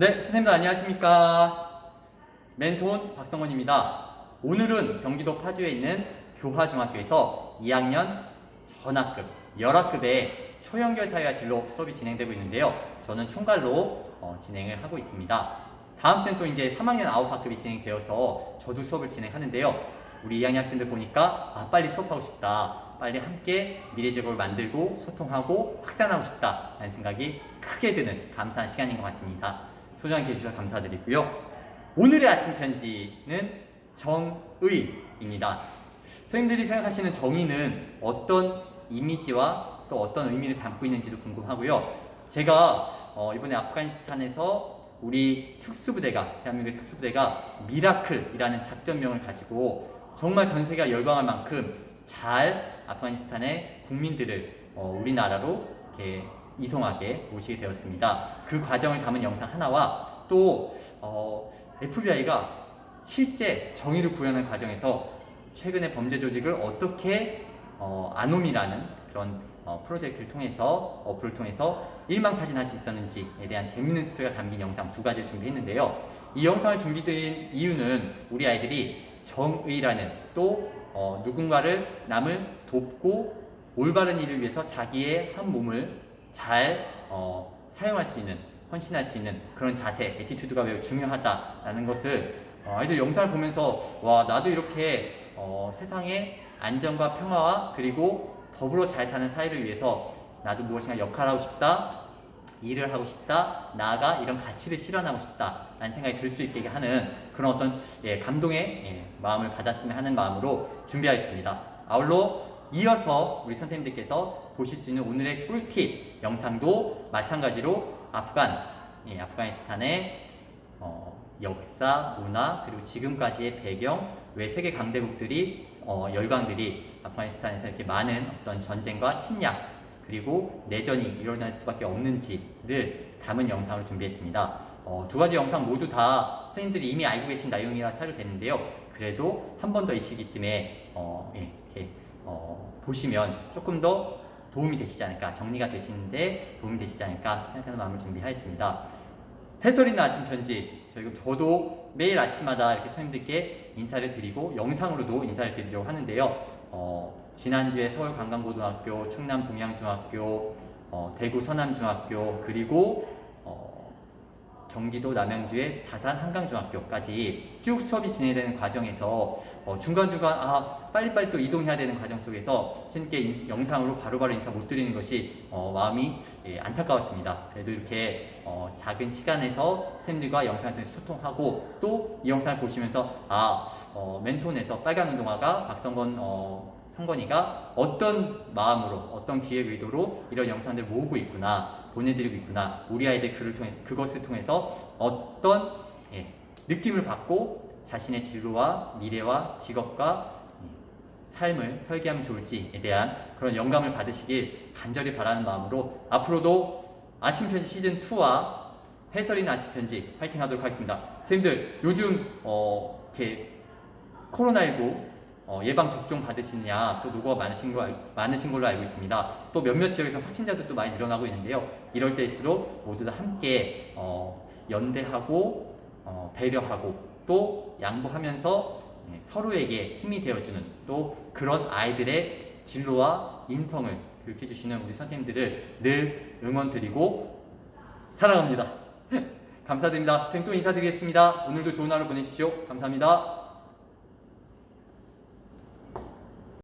네, 선생님들 안녕하십니까? 멘토원 박성원입니다. 오늘은 경기도 파주에 있는 교화중학교에서 2학년 전학급, 열학급의 초연결 사회화 진로 수업이 진행되고 있는데요. 저는 총괄로 어, 진행을 하고 있습니다. 다음 주엔 또 이제 3학년 9학급이 진행되어서 저도 수업을 진행하는데요. 우리 2학년 학생들 보니까 아 빨리 수업하고 싶다. 빨리 함께 미래제국을 만들고 소통하고 확산하고 싶다라는 생각이 크게 드는 감사한 시간인 것 같습니다. 소중하게 해주셔서 감사드리고요. 오늘의 아침 편지는 정의입니다. 선생님들이 생각하시는 정의는 어떤 이미지와 또 어떤 의미를 담고 있는지도 궁금하고요. 제가 어, 이번에 아프가니스탄에서 우리 특수부대가 대한민국의 특수부대가 미라클이라는 작전명을 가지고 정말 전 세계가 열광할 만큼 잘 아프가니스탄의 국민들을 어, 우리나라로 이렇게 이송하게 모시게 되었습니다. 그 과정을 담은 영상 하나와 또 어, FBI가 실제 정의를 구현하는 과정에서 최근의 범죄 조직을 어떻게 어, 아놈이라는 그런 어, 프로젝트를 통해서 어플을 통해서 일망타진할 수 있었는지에 대한 재밌는 스토리가 담긴 영상 두 가지를 준비했는데요. 이 영상을 준비드린 이유는 우리 아이들이 정의라는 또 어, 누군가를 남을 돕고 올바른 일을 위해서 자기의 한 몸을 잘 어, 사용할 수 있는 헌신할 수 있는 그런 자세, 에티튜드가 매우 중요하다라는 것을 어, 아이들 영상을 보면서 와 나도 이렇게 어, 세상의 안전과 평화와 그리고 더불어 잘 사는 사회를 위해서 나도 무엇인가 역할을 하고 싶다 일을 하고 싶다 나아가 이런 가치를 실현하고 싶다 라는 생각이 들 수 있게 하는 그런 어떤 예, 감동의 예, 마음을 받았으면 하는 마음으로 준비하였습니다. 아울러 이어서 우리 선생님들께서 보실 수 있는 오늘의 꿀팁 영상도 마찬가지로 아프간, 예, 아프가니스탄의 어, 역사, 문화 그리고 지금까지의 배경, 왜 세계 강대국들이 어, 열강들이 아프가니스탄에서 이렇게 많은 어떤 전쟁과 침략 그리고 내전이 일어날 수밖에 없는지를 담은 영상을 준비했습니다. 어, 두 가지 영상 모두 다 선생님들이 이미 알고 계신 내용이라 사료 되는데요. 그래도 한 번 더 이 시기쯤에 어, 예, 이렇게 어, 보시면 조금 더 도움이 되시지 않을까 정리가 되시는데 도움이 되시지 않을까 생각하는 마음을 준비하였습니다. 해설이나 아침 편지 저희가 저도 매일 아침마다 이렇게 선생님들께 인사를 드리고 영상으로도 인사를 드리려고 하는데요. 어, 지난주에 서울 관광고등학교, 충남 동양중학교, 어, 대구 서남중학교 그리고 어, 경기도 남양주의 다산 한강중학교까지 쭉 수업이 진행되는 과정에서 어, 중간중간 아 빨리빨리 또 이동해야 되는 과정 속에서 선생님께 인- 영상으로 바로 바로 인사 못 드리는 것이 어, 마음이 예, 안타까웠습니다. 그래도 이렇게 어, 작은 시간에서 선생님들과 영상을 통해서 소통하고 또 이 영상을 보시면서 아 어, 멘톤에서 빨간 운동화가 박성건 어, 성건이가 어떤 마음으로 어떤 기획 의도로 이런 영상들 을 모으고 있구나 보내드리고 있구나 우리 아이들 그를 통해 그것을 통해서 어떤 예, 느낌을 받고 자신의 진로와 미래와 직업과 음, 삶을 설계하면 좋을지에 대한 그런 영감을 받으시길 간절히 바라는 마음으로 앞으로도 아침 편지 시즌 2와 해설인 아침 편지 파이팅 하도록 하겠습니다. 선생님들 요즘 어 이렇게 코로나19 어, 예방 접종 받으시느냐 또 노고가 많으신 거 알- 많으신 걸로 알고 있습니다. 또 몇몇 지역에서 확진자들도 많이 늘어나고 있는데요. 이럴 때일수록 모두 다 함께 어, 연대하고 어, 배려하고 또 양보하면서 예, 서로에게 힘이 되어주는 또 그런 아이들의 진로와 인성을 교육해 주시는 우리 선생님들을 늘 응원드리고 사랑합니다. 감사드립니다. 선생님 또 인사드리겠습니다. 오늘도 좋은 하루 보내십시오. 감사합니다.